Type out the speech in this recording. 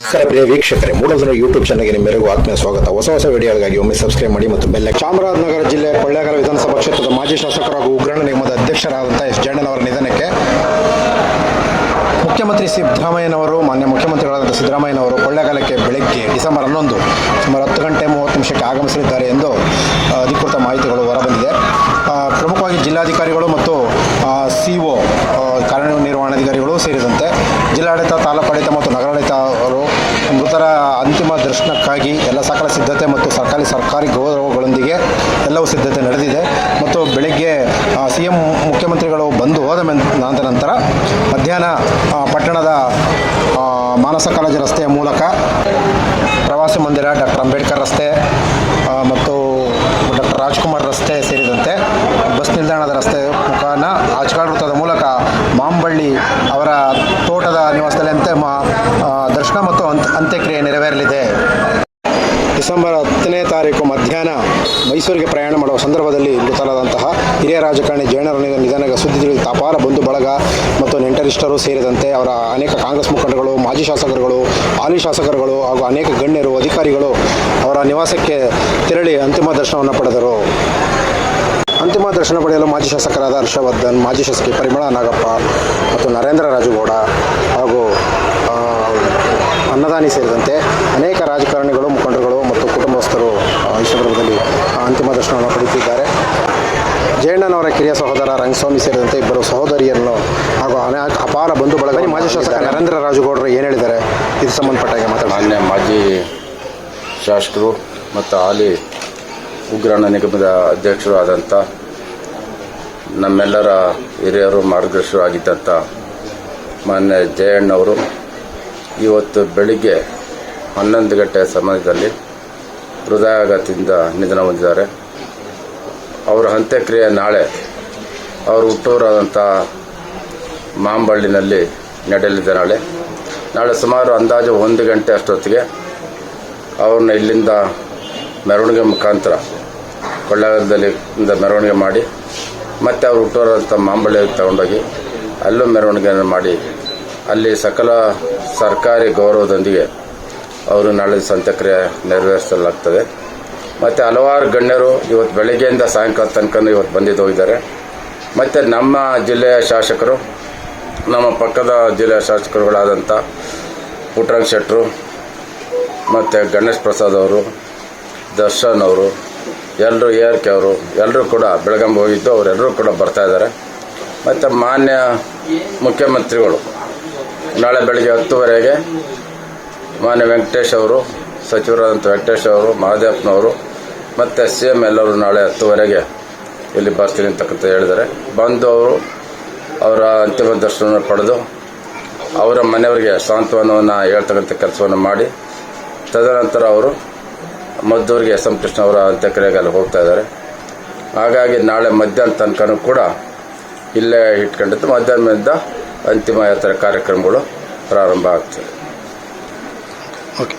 ನಮಸ್ಕಾರ ಪ್ರಿಯ ವೀಕ್ಷಕರೇ ಮೂಡಲ್ದನ ಯೂಟ್ಯೂಬ್ ಚಾನಲ್ಗೆ ನಿಮ್ಮೆಲ್ಲರಿಗೂ ಆತ್ಮೀಯ ಸ್ವಾಗತ. ಹೊಸ ಹೊಸ ವಿಡಿಯೋಗಳಿಗಾಗಿ ಒಮ್ಮೆ ಸಬ್ಸ್ಕ್ರೈಬ್ ಮಾಡಿ ಮತ್ತು ಬೆಲ್ಲ ಚಾಮರಾಜನಗರ ಜಿಲ್ಲೆ ಕೊಳ್ಳೇಗಾಲ ವಿಧಾನಸಭಾ ಕ್ಷೇತ್ರದ ಮಾಜಿ ಶಾಸಕರು ಹಾಗೂ ಉಗ್ರಾಣ ನಿಗಮದ ಅಧ್ಯಕ್ಷರಾದಂಥ ಎಸ್. ಜಯಣ್ಣನವರ ನಿಧನಕ್ಕೆ ಮುಖ್ಯಮಂತ್ರಿ ಸಿದ್ದರಾಮಯ್ಯನವರು, ಮಾನ್ಯ ಮುಖ್ಯಮಂತ್ರಿಗಳಾದಂಥ ಸಿದ್ದರಾಮಯ್ಯನವರು ಕೊಳ್ಳೇಗಾಲಕ್ಕೆ ಬೆಳಗ್ಗೆ ಡಿಸೆಂಬರ್ ಹನ್ನೊಂದು, ಸುಮಾರು ಹತ್ತು ಗಂಟೆ ಮೂವತ್ತು ನಿಮಿಷಕ್ಕೆ ಆಗಮಿಸಲಿದ್ದಾರೆ ಎಂದು ಅಧಿಕೃತ ಮಾಹಿತಿಗಳು ಹೊರಬಂದಿದೆ. ಪ್ರಮುಖವಾಗಿ ಜಿಲ್ಲಾಧಿಕಾರಿಗಳು ಮತ್ತು ಸಿ ಒ ಕಾರ್ಯನಿರ್ವಹಣಾಧಿಕಾರಿಗಳು ಸೇರಿದಂತೆ ಜಿಲ್ಲಾಡಳಿತ ತಾಲೂಕಾಡಳಿತ ಮತ್ತು ನಗರಾಡಳಿತ ಅವರು ಮೃತರ ಅಂತಿಮ ದರ್ಶನಕ್ಕಾಗಿ ಎಲ್ಲ ಸಕಲ ಸಿದ್ಧತೆ ಮತ್ತು ಸರ್ಕಾರಿ ಸರ್ಕಾರಿ ಗೌರವಗಳೊಂದಿಗೆ ಎಲ್ಲವೂ ಸಿದ್ಧತೆ ನಡೆದಿದೆ. ಮತ್ತು ಬೆಳಗ್ಗೆ ಸಿ ಎಂ ಮುಖ್ಯಮಂತ್ರಿಗಳು ಬಂದು ಹೋದ ನಂತರ ನಂತರ ಮಧ್ಯಾಹ್ನ ಪಟ್ಟಣದ ಮಾನಸ ಕಾಲೇಜು ರಸ್ತೆಯ ಮೂಲಕ ಪ್ರವಾಸಿ ಮಂದಿರ, ಡಾಕ್ಟರ್ ಅಂಬೇಡ್ಕರ್ ರಸ್ತೆ ಮತ್ತು ಡಾಕ್ಟರ್ ರಾಜ್ಕುಮಾರ್ ರಸ್ತೆ ಸೇರಿದಂತೆ ಬಸ್ ನಿಲ್ದಾಣದ ರಸ್ತೆ ಮುಖಾನ ಆಚ್ಕಾಡ್ ವೃತ್ತದ ಮೂಲಕ ಮಾಂಬಳ್ಳಿ ಅವರ ತೋಟದ ನಿವಾಸದಲ್ಲಿ ಅಂತೆ ಮಾ- ದರ್ಶನ ಮತ್ತು ಅಂತ್ ಅಂತ್ಯಕ್ರಿಯೆ ನೆರವೇರಲಿದೆ. ಡಿಸೆಂಬರ್ ಹತ್ತನೇ ತಾರೀಕು ಮಧ್ಯಾಹ್ನ ಮೈಸೂರಿಗೆ ಪ್ರಯಾಣ ಮಾಡುವ ಸಂದರ್ಭದಲ್ಲಿ ಮೃತರಾದಂತಹ ಹಿರಿಯ ರಾಜಕಾರಣಿ ಜಯಣ್ಣರ ನಿಧನದ ಸುದ್ದಿ ತಿಳಿದು ಅಪಾರ ಬಂಧು ಬಳಗ ಮತ್ತು ನೆಂಟರಿಷ್ಟರು ಸೇರಿದಂತೆ ಅವರ ಅನೇಕ ಕಾಂಗ್ರೆಸ್ ಮುಖಂಡಗಳು ಮಾಜಿ ಶಾಸಕರುಗಳು, ಹಾಲಿ ಶಾಸಕರುಗಳು ಹಾಗೂ ಅನೇಕ ಗಣ್ಯರು, ಅಧಿಕಾರಿಗಳು ಅವರ ನಿವಾಸಕ್ಕೆ ತೆರಳಿ ಅಂತಿಮ ದರ್ಶನವನ್ನು ಪಡೆದರು. ಅಂತಿಮ ದರ್ಶನ ಪಡೆಯಲು ಮಾಜಿ ಶಾಸಕರಾದ ಹರ್ಷವರ್ಧನ್, ಮಾಜಿ ಶಾಸಕಿ ಪರಿಮಳ ನಾಗಪ್ಪ ಮತ್ತು ನರೇಂದ್ರ ರಾಜುಗೌಡ ಹಾಗೂ ಅನ್ನದಾನಿ ಸೇರಿದಂತೆ ಅನೇಕ ರಾಜಕಾರಣಿಗಳು ಅಂತಿಮ ದರ್ಶನವನ್ನು ಪಡೆಯುತ್ತಿದ್ದಾರೆ ಜಯಣ್ಣನವರ ಕಿರಿಯ ಸಹೋದರ ರಂಗಸ್ವಾಮಿ ಸೇರಿದಂತೆ ಇಬ್ಬರು ಸಹೋದರಿಯನ್ನು ಹಾಗೂ ಅನೇಕ ಅಪಾರ ಬಂಧು ಬಳಗ ಮಾಜಿ ಶಾಸಕ ನರೇಂದ್ರ ರಾಜುಗೌಡರು ಏನು ಹೇಳಿದ್ದಾರೆ? ಇದು ಸಂಬಂಧಪಟ್ಟಾಗೆ ಮಾತಾಡಿ ಮಾನ್ಯ ಮಾಜಿ ಶಾಸಕರು ಮತ್ತು ಹಾಲಿ ಉಗ್ರಾಣ ನಿಗಮದ ಅಧ್ಯಕ್ಷರು ಆದಂಥ ನಮ್ಮೆಲ್ಲರ ಹಿರಿಯರು ಮಾರ್ಗದರ್ಶಕರು ಆಗಿದ್ದಂಥ ಮಾನ್ಯ ಜಯಣ್ಣವರು ಇವತ್ತು ಬೆಳಿಗ್ಗೆ ಹನ್ನೊಂದು ಗಂಟೆ ಸಮಯದಲ್ಲಿ ಹೃದಯಾಘಾತದಿಂದ ನಿಧನ ಹೊಂದಿದ್ದಾರೆ. ಅವರ ಅಂತ್ಯಕ್ರಿಯೆ ನಾಳೆ ಅವರು ಹುಟ್ಟೂರಾದಂಥ ಮಾಂಬಳ್ಳಿನಲ್ಲಿ ನಡೆಯಲಿದೆ ನಾಳೆ. ನಾಳೆ ಸುಮಾರು ಅಂದಾಜು ಒಂದು ಗಂಟೆ ಅಷ್ಟೊತ್ತಿಗೆ ಅವ್ರನ್ನ ಇಲ್ಲಿಂದ ಮೆರವಣಿಗೆ ಮುಖಾಂತರ ಕೊಳ್ಳೇಗಾಲದಲ್ಲಿ ಇಂದ ಮೆರವಣಿಗೆ ಮಾಡಿ, ಮತ್ತೆ ಅವ್ರು ಹುಟ್ಟೋರಂಥ ಮಾಂಬಳ್ಳಿ ತಗೊಂಡೋಗಿ ಅಲ್ಲೂ ಮೆರವಣಿಗೆಯನ್ನು ಮಾಡಿ, ಅಲ್ಲಿ ಸಕಲ ಸರ್ಕಾರಿ ಗೌರವದೊಂದಿಗೆ ಅವರು ನಾಳೆ ಸಂತ್ಯಕ್ರಿಯೆ ನೆರವೇರಿಸಲಾಗ್ತದೆ. ಮತ್ತು ಹಲವಾರು ಗಣ್ಯರು ಇವತ್ತು ಬೆಳಗ್ಗೆಯಿಂದ ಸಾಯಂಕಾಲ ತನಕ ಇವತ್ತು ಬಂದಿದ್ದು ಹೋಗಿದ್ದಾರೆ. ಮತ್ತು ನಮ್ಮ ಜಿಲ್ಲೆಯ ಶಾಸಕರು, ನಮ್ಮ ಪಕ್ಕದ ಜಿಲ್ಲೆಯ ಶಾಸಕರುಗಳಾದಂಥ ಪುಟ್ಟರಂಗ ಶೆಟ್ಟರು, ಮತ್ತು ಗಣೇಶ್ ಪ್ರಸಾದ್ ಅವರು, ದರ್ಶನ್ ಅವರು ಎಲ್ಲರೂ ಎ ಆರ್ ಕೆ ಅವರು ಎಲ್ಲರೂ ಕೂಡ ಬೆಳಗಂಬ ಹೋಗಿದ್ದು ಅವರೆಲ್ಲರೂ ಕೂಡ ಬರ್ತಾ ಇದ್ದಾರೆ. ಮತ್ತು ಮಾನ್ಯ ಮುಖ್ಯಮಂತ್ರಿಗಳು, ನಾಳೆ ಬೆಳಗ್ಗೆ ಹತ್ತುವರೆಗೆ ಮಾನ್ಯ ವೆಂಕಟೇಶ್ ಅವರು ಸಚಿವರಾದಂಥ ವೆಂಕಟೇಶ್ ಅವರು ಮಹಾದೇವಪ್ಪನವರು ಮತ್ತು ಸಿ ಎಂ ಎಲ್ಲರೂ ನಾಳೆ ಹತ್ತುವರೆಗೆ ಇಲ್ಲಿ ಬರ್ತೀನಿ ಅಂತಕ್ಕಂಥ ಹೇಳಿದ್ದಾರೆ. ಬಂದು ಅವರು ಅವರ ಅಂತಿಮ ದರ್ಶನ ಪಡೆದು ಅವರ ಮನೆಯವರಿಗೆ ಸಾಂತ್ವನವನ್ನು ಹೇಳ್ತಕ್ಕಂಥ ಕೆಲಸವನ್ನು ಮಾಡಿ, ತದನಂತರ ಅವರು ಮದ್ದೂರಿಗೆ ಎಸ್ ಎಂ ಕೃಷ್ಣ ಅವರ ಅಂತ್ಯಕ್ರಿಯೆಗೆ ಅಲ್ಲಿ ಹೋಗ್ತಾ ಇದ್ದಾರೆ. ಹಾಗಾಗಿ ನಾಳೆ ಮಧ್ಯಾಹ್ನ ತನಕನೂ ಕೂಡ ಇಲ್ಲೇ ಇಟ್ಕೊಂಡಿದ್ದು ಮಧ್ಯಾಹ್ನದಿಂದ ಅಂತಿಮ ಯಾತ್ರೆ ಕಾರ್ಯಕ್ರಮಗಳು ಪ್ರಾರಂಭ ಆಗ್ತದೆ. Okay.